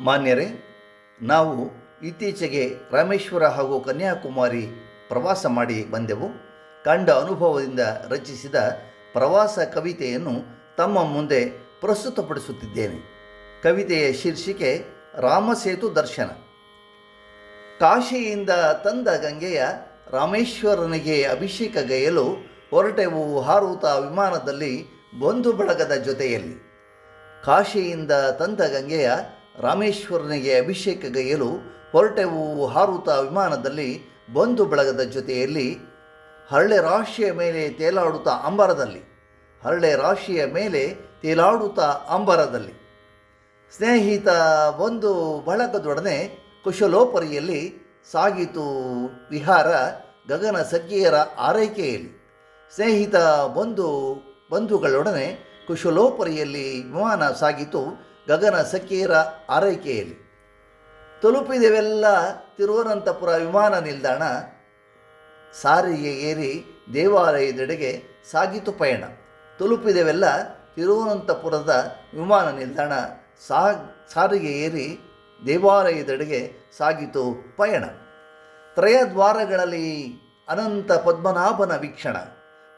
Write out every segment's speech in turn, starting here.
ಮಾನ್ಯರೇ, ನಾವು ಇತ್ತೀಚೆಗೆ ರಾಮೇಶ್ವರ ಹಾಗೂ ಕನ್ಯಾಕುಮಾರಿ ಪ್ರವಾಸ ಮಾಡಿ ಬಂದೆವು. ಕಂಡ ಅನುಭವದಿಂದ ರಚಿಸಿದ ಪ್ರವಾಸ ಕವಿತೆಯನ್ನು ತಮ್ಮ ಮುಂದೆ ಪ್ರಸ್ತುತಪಡಿಸುತ್ತಿದ್ದೇನೆ. ಕವಿತೆಯ ಶೀರ್ಷಿಕೆ ರಾಮಸೇತು ದರ್ಶನ. ಕಾಶಿಯಿಂದ ತಂದ ಗಂಗೆಯ ರಾಮೇಶ್ವರನಿಗೆ ಅಭಿಷೇಕ ಗೈಯಲು ಹೊರಟೆವು ಹಾರುತ ವಿಮಾನದಲ್ಲಿ ಬಂಧು ಬಳಗದ ಜೊತೆಯಲ್ಲಿ. ಕಾಶಿಯಿಂದ ತಂದ ಗಂಗೆಯ ರಾಮೇಶ್ವರನಿಗೆ ಅಭಿಷೇಕ ಗೈಯಲು ಹೊರಟೆವು ಹಾರುತ ವಿಮಾನದಲ್ಲಿ ಬಂಧು ಬಳಗದ ಜೊತೆಯಲ್ಲಿ ಹರಳೆ ರಾಶಿಯ ಮೇಲೆ ತೇಲಾಡುತ್ತಾ ಅಂಬರದಲ್ಲಿ, ಹರಳೆ ರಾಶಿಯ ಮೇಲೆ ತೇಲಾಡುತ್ತಾ ಅಂಬರದಲ್ಲಿ. ಸ್ನೇಹಿತ ಬಂಧು ಬಳಗದೊಡನೆ ಕುಶಲೋಪರಿಯಲ್ಲಿ ಸಾಗಿತು ವಿಹಾರ ಗಗನ ಸಖಿಯರ ಆರೈಕೆಯಲ್ಲಿ. ಸ್ನೇಹಿತ ಬಂಧು ಬಂಧುಗಳೊಡನೆ ಕುಶಲೋಪರಿಯಲ್ಲಿ ವಿಮಾನ ಸಾಗಿತು ಗಗನ ಸಖೀರ ಆರೈಕೆಯಲ್ಲಿ ತಲುಪಿದೆವೆಲ್ಲ ತಿರುವನಂತಪುರ ವಿಮಾನ ನಿಲ್ದಾಣ. ಸಾರಿಗೆ ಏರಿ ದೇವಾಲಯದೆಡೆಗೆ ಸಾಗಿತು ಪಯಣ. ತಲುಪಿದೆವೆಲ್ಲ ತಿರುವನಂತಪುರದ ವಿಮಾನ ನಿಲ್ದಾಣ. ಸಾ, ಸಾರಿಗೆ ಏರಿ ದೇವಾಲಯದೆಡೆಗೆ ಸಾಗಿತು ಪಯಣ. ತ್ರಯದ್ವಾರಗಳಲ್ಲಿ ಅನಂತ ಪದ್ಮನಾಭನ ವೀಕ್ಷಣ.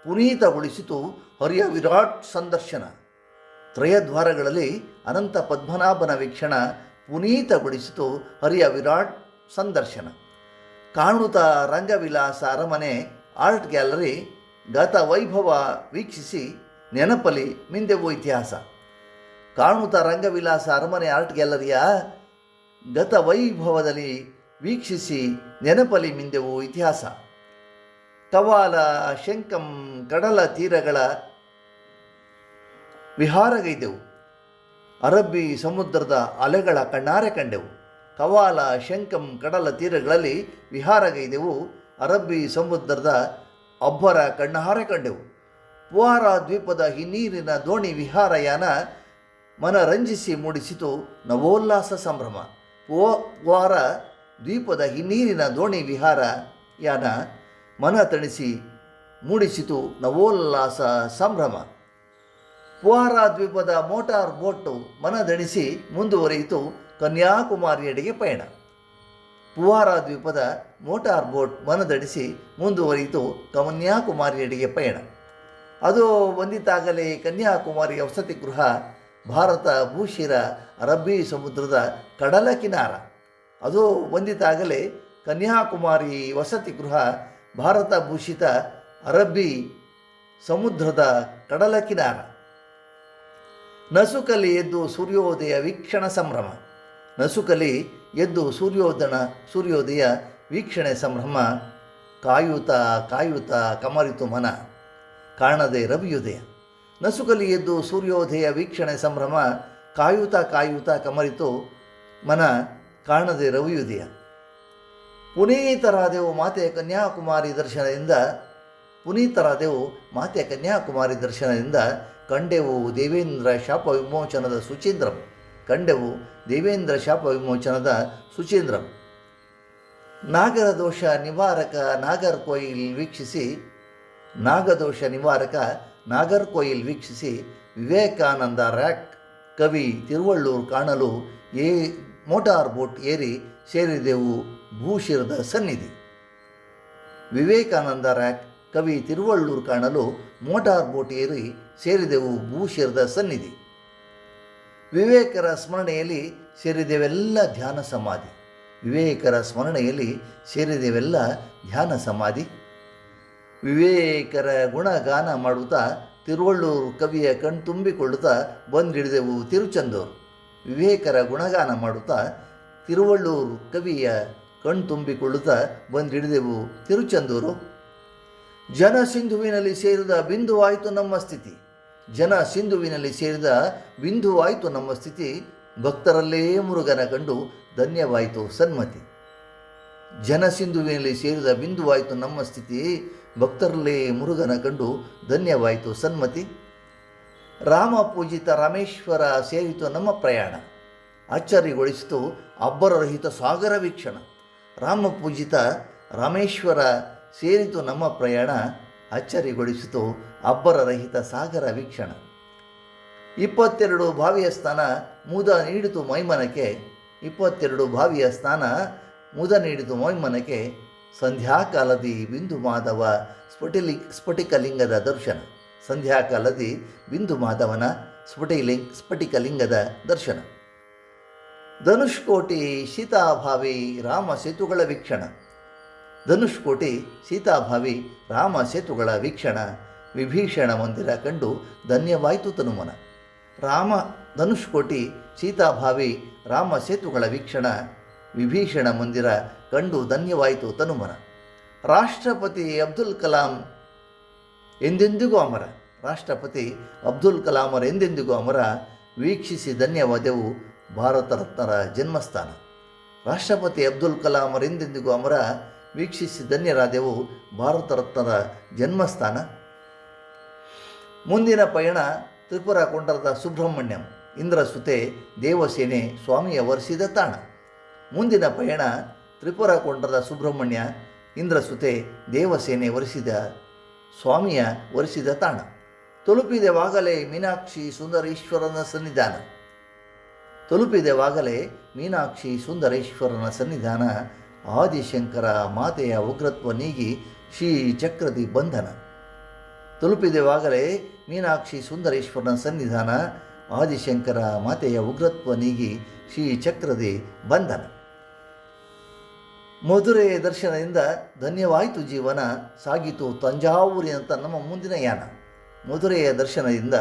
ಪುನೀತಗೊಳಿಸಿತು ಹರಿಯ ವಿರಾಟ್ ಸಂದರ್ಶನ. ತ್ರಯದ್ವಾರಗಳಲ್ಲಿ ಅನಂತ ಪದ್ಮನಾಭನ ವೀಕ್ಷಣ ಪುನೀತಗೊಳಿಸಿತು ಹರಿಯ ವಿರಾಟ್ ಸಂದರ್ಶನ. ಕಾಣುತ ರಂಗವಿಲಾಸ ಅರಮನೆ, ಆರ್ಟ್ ಗ್ಯಾಲರಿ, ಗತ ವೈಭವ ವೀಕ್ಷಿಸಿ ನೆನಪಲಿ ಮಿಂದೆವು ಇತಿಹಾಸ. ಕಾಣುತ ರಂಗವಿಲಾಸ ಅರಮನೆ, ಆರ್ಟ್ ಗ್ಯಾಲರಿಯ ಗತ ವೈಭವದಲ್ಲಿ ವೀಕ್ಷಿಸಿ ನೆನಪಲಿ ಮಿಂದೆವು ಇತಿಹಾಸ. ಕವಾಲ ಶಂಕಂ ಕಡಲ ತೀರಗಳ ವಿಹಾರಗೈದೆವು. ಅರಬ್ಬಿ ಸಮುದ್ರದ ಅಲೆಗಳ ಕಣ್ಣಾರೆ ಕಂಡೆವು. ಕವಾಲ ಶಂಕಂ ಕಡಲ ತೀರಗಳಲ್ಲಿ ವಿಹಾರಗೈದೆವು. ಅರಬ್ಬಿ ಸಮುದ್ರದ ಅಬ್ಬರ ಕಣ್ಣಾರೆ ಕಂಡೆವು. ಪುವಾರ ದ್ವೀಪದ ಹಿನ್ನೀರಿನ ದೋಣಿ ವಿಹಾರಯಾನ ಮನರಂಜಿಸಿ ಮೂಡಿಸಿತು ನವೋಲ್ಲಾಸ ಸಂಭ್ರಮ. ಪುವಾರ ದ್ವೀಪದ ಹಿನ್ನೀರಿನ ದೋಣಿ ವಿಹಾರ ಯಾನ ಮನ ತಣಿಸಿ ಮೂಡಿಸಿತು ನವೋಲ್ಲಾಸ ಸಂಭ್ರಮ. ಪುವಾರ ದ್ವೀಪದ ಮೋಟಾರ್ ಬೋಟು ಮನದಣಿಸಿ ಮುಂದುವರಿಯಿತು ಕನ್ಯಾಕುಮಾರಿಯಡೆಗೆ ಪಯಣ. ಪುವಾರ ದ್ವೀಪದ ಮೋಟಾರ್ ಬೋಟ್ ಮನದಡಿಸಿ ಮುಂದುವರಿಯಿತು ಕನ್ಯಾಕುಮಾರಿಯಡೆಗೆ ಪಯಣ. ಅದು ಬಂದಿತಾಗಲೇ ಕನ್ಯಾಕುಮಾರಿಯ ವಸತಿ ಗೃಹ, ಭಾರತ ಭೂಶಿರ, ಅರಬ್ಬಿ ಸಮುದ್ರದ ಕಡಲ ಕಿನಾರ. ಅದು ಬಂದಿತಾಗಲೇ ಕನ್ಯಾಕುಮಾರಿ ವಸತಿ ಗೃಹ, ಭಾರತ ಭೂಷಿತ, ಅರಬ್ಬಿ ಸಮುದ್ರದ ಕಡಲ ಕಿನಾರ. ನಸುಕಲಿ ಎದ್ದು ಸೂರ್ಯೋದಯ ವೀಕ್ಷಣ ಸಂಭ್ರಮ. ನಸುಕಲಿ ಎದ್ದು ಸೂರ್ಯೋದನ ಸೂರ್ಯೋದಯ ವೀಕ್ಷಣೆ ಸಂಭ್ರಮ. ಕಾಯುತ ಕಾಯುತ ಕಮರಿತು ಮನ. ಕಾಣದೆ ರವಿಯುದಯ. ನಸುಕಲಿ ಎದ್ದು ಸೂರ್ಯೋದಯ ವೀಕ್ಷಣೆ ಸಂಭ್ರಮ. ಕಾಯುತ ಕಾಯುತ ಕಮರಿತು ಮನ. ಕಾಣದೆ ರವಿಯುದಯ. ಪುನೀತರಾದೆವು ಮಾತೆ ಕನ್ಯಾಕುಮಾರಿ ದರ್ಶನದಿಂದ, ಪುನೀತರಾದೆವು ಮಾತೆ ಕನ್ಯಾಕುಮಾರಿ ದರ್ಶನದಿಂದ ಕಂಡೆವು ದೇವೇಂದ್ರ ಶಾಪ ವಿಮೋಚನದ ಸುಚೀಂದ್ರಂ. ಕಂಡೆವು ದೇವೇಂದ್ರ ಶಾಪ ವಿಮೋಚನದ ಸುಚೀಂದ್ರಂ. ನಾಗರ ದೋಷ ನಿವಾರಕ ನಾಗರ್ ಕೋಯಿಲ್ ವೀಕ್ಷಿಸಿ, ನಾಗದೋಷ ನಿವಾರಕ ನಾಗರ್ ಕೋಯಿಲ್ ವೀಕ್ಷಿಸಿ, ವಿವೇಕಾನಂದ ರ್ಯಾಕ್ ಕವಿ ತಿರುವಳ್ಳೂರು ಕಾಣಲು ಏ ಮೋಟಾರ್ ಬೋಟ್ ಏರಿ ಸೇರಿದೆವು ಭೂಶಿರದ ಸನ್ನಿಧಿ. ವಿವೇಕಾನಂದ ರ್ಯಾಕ್ ಕವಿ ತಿರುವಳ್ಳೂರು ಕಾಣಲು ಮೋಟಾರ್ ಬೋಟ್ ಏರಿ ಸೇರಿದೆವು ಭೂಶಿರದ ಸನ್ನಿಧಿ. ವಿವೇಕರ ಸ್ಮರಣೆಯಲ್ಲಿ ಸೇರಿದೆವೆಲ್ಲ ಧ್ಯಾನ ಸಮಾಧಿ. ವಿವೇಕರ ಸ್ಮರಣೆಯಲ್ಲಿ ಸೇರಿದೆವೆಲ್ಲ ಧ್ಯಾನ ಸಮಾಧಿ. ವಿವೇಕರ ಗುಣಗಾನ ಮಾಡುತ್ತಾ ತಿರುವಳ್ಳೂರು ಕವಿಯ ಕಣ್ತುಂಬಿಕೊಳ್ಳುತ್ತಾ ಬಂದಿಡಿದೆವು ತಿರುಚಂದೂರು. ವಿವೇಕರ ಗುಣಗಾನ ಮಾಡುತ್ತಾ ತಿರುವಳ್ಳೂರು ಕವಿಯ ಕಣ್ತುಂಬಿಕೊಳ್ಳುತ್ತಾ ಬಂದಿಡಿದೆವು ತಿರುಚಂದೂರು. ಜನ ಸಿಂಧುವಿನಲ್ಲಿ ಸೇರಿದ ಬಿಂದುವಾಯಿತು ನಮ್ಮ ಸ್ಥಿತಿ. ಜನ ಸಿಂಧುವಿನಲ್ಲಿ ಸೇರಿದ ಬಿಂದುವಾಯಿತು ನಮ್ಮ ಸ್ಥಿತಿ. ಭಕ್ತರಲ್ಲೇ ಮುರುಗನ ಕಂಡು ಧನ್ಯವಾಯಿತು ಸನ್ಮತಿ. ಜನ ಸಿಂಧುವಿನಲ್ಲಿ ಸೇರಿದ ಬಿಂದುವಾಯಿತು ನಮ್ಮ ಸ್ಥಿತಿ. ಭಕ್ತರಲ್ಲೇ ಮುರುಗನ ಕಂಡು ಧನ್ಯವಾಯಿತು ಸನ್ಮತಿ. ರಾಮ ಪೂಜಿತ ರಾಮೇಶ್ವರ ಸೇರಿತು ನಮ್ಮ ಪ್ರಯಾಣ. ಅಚ್ಚರಿಗೊಳಿಸಿತು ಅಬ್ಬರರಹಿತ ಸಾಗರ ವೀಕ್ಷಣ. ರಾಮ ಪೂಜಿತ ರಾಮೇಶ್ವರ ಸೇರಿತು ನಮ್ಮ ಪ್ರಯಾಣ ಅಚ್ಚರಿಗೊಳಿಸಿತು ಅಬ್ಬರರಹಿತ ಸಾಗರ ವೀಕ್ಷಣ. ಇಪ್ಪತ್ತೆರಡು ಬಾವಿಯ ಸ್ಥಾನ ಮುದ ನೀಡಿತು ಮೈಮನಕ್ಕೆ. ಇಪ್ಪತ್ತೆರಡು ಬಾವಿಯ ಸ್ಥಾನ ಮುದ ನೀಡಿತು ಮೈಮನಕ್ಕೆ. ಸಂಧ್ಯಾಕಾಲದಿ ಬಿಂದು ಮಾಧವ ಸ್ಫುಟಿಲಿ, ಸ್ಫಟಿಕಲಿಂಗದ ದರ್ಶನ. ಸಂಧ್ಯಾಕಾಲದಿ ಬಿಂದು ಮಾಧವನ ಸ್ಫಟಿಲಿಂಗ್, ಸ್ಫಟಿಕಲಿಂಗದ ದರ್ಶನ. ಧನುಷ್ಕೋಟಿ ಶೀತಾಭಾವಿ ರಾಮ ಸೇತುಗಳ ವೀಕ್ಷಣ. ಧನುಷ್ಕೋಟಿ, ಸೀತಾಭಾವಿ, ರಾಮ ಸೇತುಗಳ ವೀಕ್ಷಣ, ವಿಭೀಷಣ ಮಂದಿರ ಕಂಡು ಧನ್ಯವಾಯಿತು ತನುಮನ. ರಾಮ, ಧನುಷ್ಕೋಟಿ, ಸೀತಾಭಾವಿ, ರಾಮ ಸೇತುಗಳ ವೀಕ್ಷಣ, ವಿಭೀಷಣ ಮಂದಿರ ಕಂಡು ಧನ್ಯವಾಯಿತು ತನುಮನ. ರಾಷ್ಟ್ರಪತಿ ಅಬ್ದುಲ್ ಕಲಾಂ ಎಂದೆಂದಿಗೂ ಅಮರ. ರಾಷ್ಟ್ರಪತಿ ಅಬ್ದುಲ್ ಕಲಾಮರ ಎಂದೆಂದಿಗೂ ಅಮರ. ವೀಕ್ಷಿಸಿ ಧನ್ಯವಾದವು ಭಾರತ ರತ್ನರ ಜನ್ಮಸ್ಥಾನ. ರಾಷ್ಟ್ರಪತಿ ಅಬ್ದುಲ್ ಕಲಾಮರ ಎಂದೆಂದಿಗೂ ಅಮರ. ವೀಕ್ಷಿಸಿ ಧನ್ಯರಾದೆವು ಭಾರತ ರತ್ನದ ಜನ್ಮಸ್ಥಾನ. ಮುಂದಿನ ಪಯಣ ತ್ರಿಪುರ ಕೊಂಡರದ ಸುಬ್ರಹ್ಮಣ್ಯಂ. ಇಂದ್ರಸುತೆ ದೇವಸೇನೆ ಸ್ವಾಮಿಯ ವರಿಸಿದ ತಾಣ. ಮುಂದಿನ ಪಯಣ ತ್ರಿಪುರ ಕೊಂಡರದ ಸುಬ್ರಹ್ಮಣ್ಯ, ಇಂದ್ರಸುತೆ ದೇವಸೇನೆ ವರಿಸಿದ ಸ್ವಾಮಿಯ ವರಿಸಿದ ತಾಣ. ತಲುಪಿದೆವಾಗಲೇ ಮೀನಾಕ್ಷಿ ಸುಂದರೇಶ್ವರನ ಸನ್ನಿಧಾನ. ತಲುಪಿದೆವಾಗಲೇ ಮೀನಾಕ್ಷಿ ಸುಂದರೇಶ್ವರನ ಸನ್ನಿಧಾನ ಆದಿಶಂಕರ ಮಾತೆಯ ಉಗ್ರತ್ವ ನೀಗಿ ಶ್ರೀ ಚಕ್ರದಿ ಬಂಧನ. ತಲುಪಿದೆವಾಗಲೇ ಮೀನಾಕ್ಷಿ ಸುಂದರೇಶ್ವರನ ಸನ್ನಿಧಾನ ಆದಿಶಂಕರ ಮಾತೆಯ ಉಗ್ರತ್ವ ನೀಗಿ ಶ್ರೀ ಚಕ್ರದಿ ಬಂಧನ. ಮಧುರೆಯ ದರ್ಶನದಿಂದ ಧನ್ಯವಾಯಿತು ಜೀವನ, ಸಾಗಿತು ತಂಜಾವೂರಿನಂತ ನಮ್ಮ ಮುಂದಿನ ಯಾನ. ಮಧುರೆಯ ದರ್ಶನದಿಂದ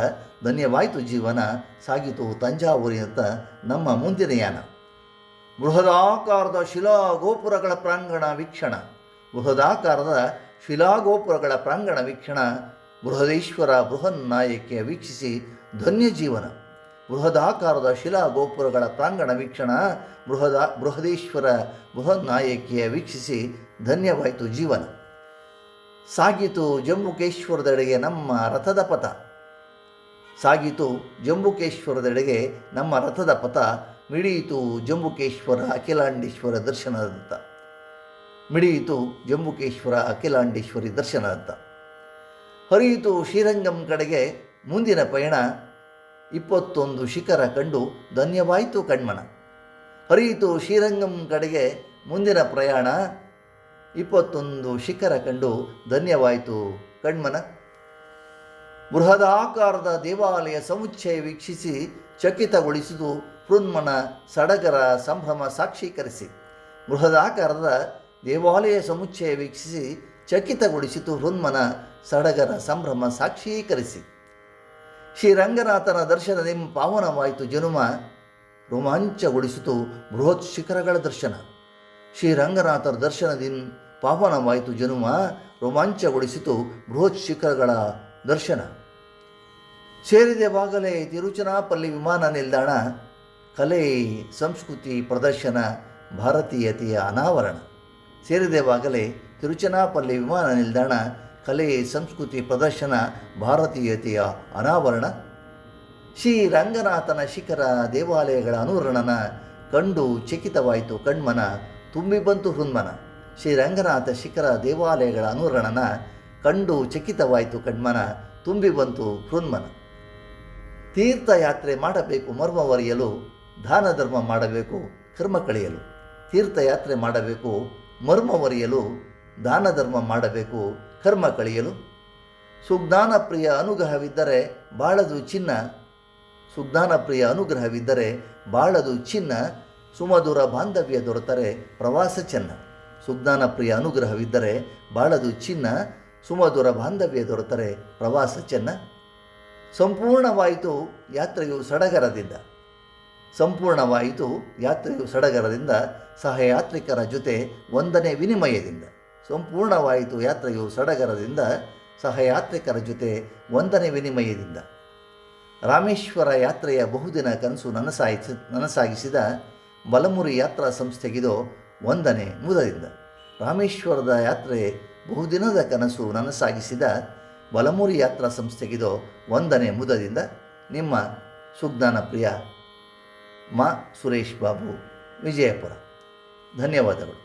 ಧನ್ಯವಾಯಿತು ಜೀವನ, ಸಾಗಿತು ತಂಜಾವೂರಿನಂತ ನಮ್ಮ ಮುಂದಿನ ಯಾನ. ಬೃಹದಾಕಾರದ ಶಿಲಾಗೋಪುರಗಳ ಪ್ರಾಂಗಣ ವೀಕ್ಷಣ. ಬೃಹದಾಕಾರದ ಶಿಲಾಗೋಪುರಗಳ ಪ್ರಾಂಗಣ ವೀಕ್ಷಣ ಬೃಹದೇಶ್ವರ ಬೃಹನ್ನಾಯಕಿಯ ವೀಕ್ಷಿಸಿ ಧನ್ಯ ಜೀವನ ಬೃಹದಾಕಾರದ ಶಿಲಾಗೋಪುರಗಳ ಪ್ರಾಂಗಣ ವೀಕ್ಷಣ ಬೃಹದ, ಬೃಹದೇಶ್ವರ ಬೃಹನ್ನಾಯಕಿಯ ವೀಕ್ಷಿಸಿ ಧನ್ಯವಾಯಿತು ಜೀವನ. ಸಾಗಿತು ಜಂಬುಕೇಶ್ವರದೆಡೆಗೆ ನಮ್ಮ ರಥದ ಪಥ. ಸಾಗಿತು ಜಂಬುಕೇಶ್ವರದೆಡೆಗೆ ನಮ್ಮ ರಥದ ಪಥ. ಮಿಡಿಯಿತು ಜಂಬುಕೇಶ್ವರ ಅಖಿಲಾಂಡೇಶ್ವರ ದರ್ಶನದತ್ತ ಮಿಡಿಯಿತು ಜಂಬುಕೇಶ್ವರ ಅಖಿಲಾಂಡೇಶ್ವರಿ ದರ್ಶನದತ್ತ ಹರಿಯಿತು ಶ್ರೀರಂಗಂ ಕಡೆಗೆ ಮುಂದಿನ ಪಯಣ ಇಪ್ಪತ್ತೊಂದು ಶಿಖರ ಕಂಡು ಧನ್ಯವಾಯಿತು ಕಣ್ಮಣ ಹರಿಯಿತು ಶ್ರೀರಂಗಂ ಕಡೆಗೆ ಮುಂದಿನ ಪ್ರಯಾಣ ಇಪ್ಪತ್ತೊಂದು ಶಿಖರ ಕಂಡು ಧನ್ಯವಾಯಿತು ಕಣ್ಮನ. ಬೃಹದಾಕಾರದ ದೇವಾಲಯ ಸಮುಚ್ಚಯ ವೀಕ್ಷಿಸಿ ಚಕಿತಗೊಳಿಸಿದು ಹೃನ್ಮನ ಸಡಗರ ಸಂಭ್ರಮ ಸಾಕ್ಷೀಕರಿಸಿ ಬೃಹದಾಕಾರದ ದೇವಾಲಯ ಸಮುಚ್ಚಯ ವೀಕ್ಷಿಸಿ ಚಕಿತಗೊಳಿಸಿತು ಹೃನ್ಮನ ಸಡಗರ ಸಂಭ್ರಮ ಸಾಕ್ಷೀಕರಿಸಿ. ಶ್ರೀರಂಗನಾಥನ ದರ್ಶನದಿಂದ ಪಾವನವಾಯಿತು ಜನುಮ, ರೋಮಾಂಚಗೊಳಿಸಿತು ಬೃಹತ್ ಶಿಖರಗಳ ದರ್ಶನ. ಶ್ರೀರಂಗನಾಥರ ದರ್ಶನದಿಂದ ಪಾವನವಾಯಿತು ಜನುಮ, ರೋಮಾಂಚಗೊಳಿಸಿತು ಬೃಹತ್ ಶಿಖರಗಳ ದರ್ಶನ. ಸೇರಿದೆವಾಗಲೇ ತಿರುಚನಾಪಲ್ಲಿ ವಿಮಾನ ನಿಲ್ದಾಣ ಕಲೆ, ಸಂಸ್ಕೃತಿ ಪ್ರದರ್ಶನ, ಭಾರತೀಯತೆಯ ಅನಾವರಣ. ಸೇರಿದೆವಾಗಲೇ ತಿರುಚನಾಪಲ್ಲಿ ವಿಮಾನ ನಿಲ್ದಾಣ, ಕಲೆ, ಸಂಸ್ಕೃತಿ ಪ್ರದರ್ಶನ, ಭಾರತೀಯತೆಯ ಅನಾವರಣ. ಶ್ರೀ ರಂಗನಾಥನ ಶಿಖರ ದೇವಾಲಯಗಳ ಅನುರಣನ ಕಂಡು ಚಕಿತವಾಯಿತು ಕಣ್ಮನ, ತುಂಬಿ ಬಂತು ಹೃನ್ಮನ. ಶ್ರೀ ರಂಗನಾಥ ಶಿಖರ ದೇವಾಲಯಗಳ ಅನುರಣನ ಕಂಡು ಚಕಿತವಾಯಿತು ಕಣ್ಮನ, ತುಂಬಿ ಬಂತು ಹೃನ್ಮನ. ತೀರ್ಥಯಾತ್ರೆ ಮಾಡಬೇಕು ಮರ್ಮವರಿಯಲು ದಾನ ಧರ್ಮ ಮಾಡಬೇಕು, ಕರ್ಮ ಕಳೆಯಲು, ತೀರ್ಥಯಾತ್ರೆ ಮಾಡಬೇಕು ಮರ್ಮವರಿಯಲು ದಾನ ಧರ್ಮ ಮಾಡಬೇಕು, ಕರ್ಮ ಕಳೆಯಲು. ಸುಜ್ಞಾನ ಪ್ರಿಯ ಅನುಗ್ರಹವಿದ್ದರೆ ಬಾಳದು ಚಿನ್ನ. ಸುಜ್ಞಾನ ಪ್ರಿಯ ಅನುಗ್ರಹವಿದ್ದರೆ ಬಾಳದು ಚಿನ್ನ. ಸುಮಧುರ ಬಾಂಧವ್ಯ ದೊರೆತರೆ ಪ್ರವಾಸ ಚೆನ್ನ. ಸುಜ್ಞಾನ ಪ್ರಿಯ ಅನುಗ್ರಹವಿದ್ದರೆ ಬಾಳದು ಚಿನ್ನ. ಸುಮಧುರ ಬಾಂಧವ್ಯ ದೊರೆತರೆ ಪ್ರವಾಸ ಚೆನ್ನ. ಸಂಪೂರ್ಣವಾಯಿತು ಯಾತ್ರೆಯು ಸಡಗರದಿಂದ. ಸಂಪೂರ್ಣವಾಯಿತು ಯಾತ್ರೆಯು ಸಡಗರದಿಂದ ಸಹಯಾತ್ರಿಕರ ಜೊತೆ ಒಂದನೇ ವಿನಿಮಯದಿಂದ. ಸಂಪೂರ್ಣವಾಯಿತು ಯಾತ್ರೆಯು ಸಡಗರದಿಂದ ಸಹಯಾತ್ರಿಕರ ಜೊತೆ ಒಂದನೇ ವಿನಿಮಯದಿಂದ. ರಾಮೇಶ್ವರ ಯಾತ್ರೆಯ ಬಹುದಿನ ಕನಸು ನನಸಾಯಿಸ, ನನಸಾಗಿಸಿದ ಬಲಮುರಿ ಯಾತ್ರಾ ಸಂಸ್ಥೆಗಿದೋ ಒಂದನೇ ಮುದದಿಂದ. ರಾಮೇಶ್ವರದ ಯಾತ್ರೆ ಬಹುದಿನದ ಕನಸು ನನಸಾಗಿಸಿದ ಬಲಮುರಿ ಯಾತ್ರಾ ಸಂಸ್ಥೆಗಿದೋ ಒಂದನೇ ಮುದದಿಂದ. ನಿಮ್ಮ ಸುಜ್ಞಾನ ಪ್ರಿಯ ಮಾ ಸುರೇಶ್ ಬಾಬು ವಿಜಯಪುರ ಧನ್ಯವಾದಗಳು